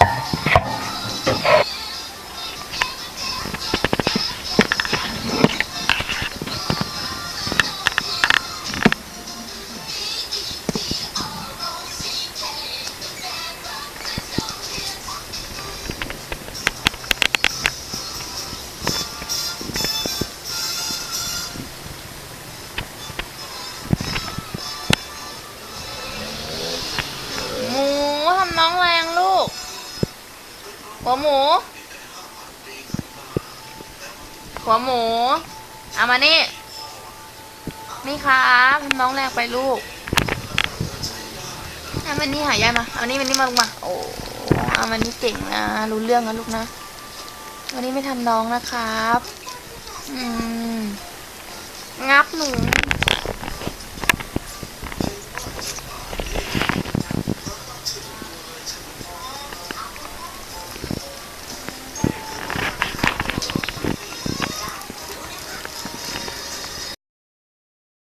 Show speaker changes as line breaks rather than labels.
Yes. หัวหมู หัวหมู เอามานี่ นี่ครับน้องแรกไปลูกเอามันนี่หายายมา เอานี่มันนี่มาลงมา โอ้เอามันนี่เก่งนะ รู้เรื่องนะลูกนะ วันนี้ไม่ทำน้องนะครับ อืม งับหนู